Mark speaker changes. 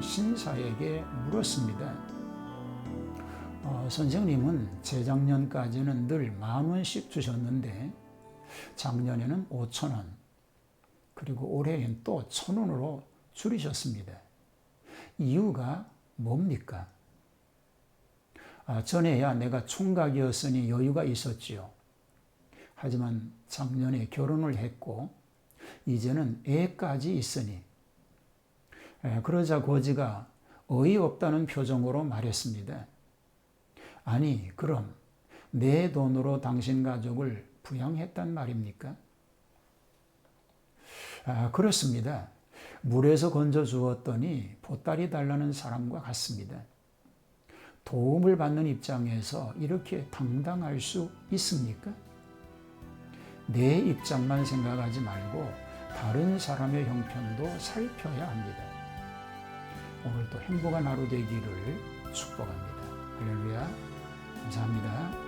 Speaker 1: 신사에게 물었습니다. 어, 선생님은 재작년까지는 늘 만 원씩 주셨는데 작년에는 5천 원 그리고 올해엔 또 천 원으로 줄이셨습니다. 이유가 뭡니까? 아, 전에야 내가 총각이었으니 여유가 있었지요. 하지만 작년에 결혼을 했고 이제는 애까지 있으니 에, 그러자 고지가 어이없다는 표정으로 말했습니다. 아니 그럼 내 돈으로 당신 가족을 부양했단 말입니까? 아, 그렇습니다. 물에서 건져 주었더니 보따리 달라는 사람과 같습니다. 도움을 받는 입장에서 이렇게 당당할 수 있습니까? 내 입장만 생각하지 말고 다른 사람의 형편도 살펴야 합니다. 오늘도 행복한 하루 되기를 축복합니다. 할렐루야. 감사합니다.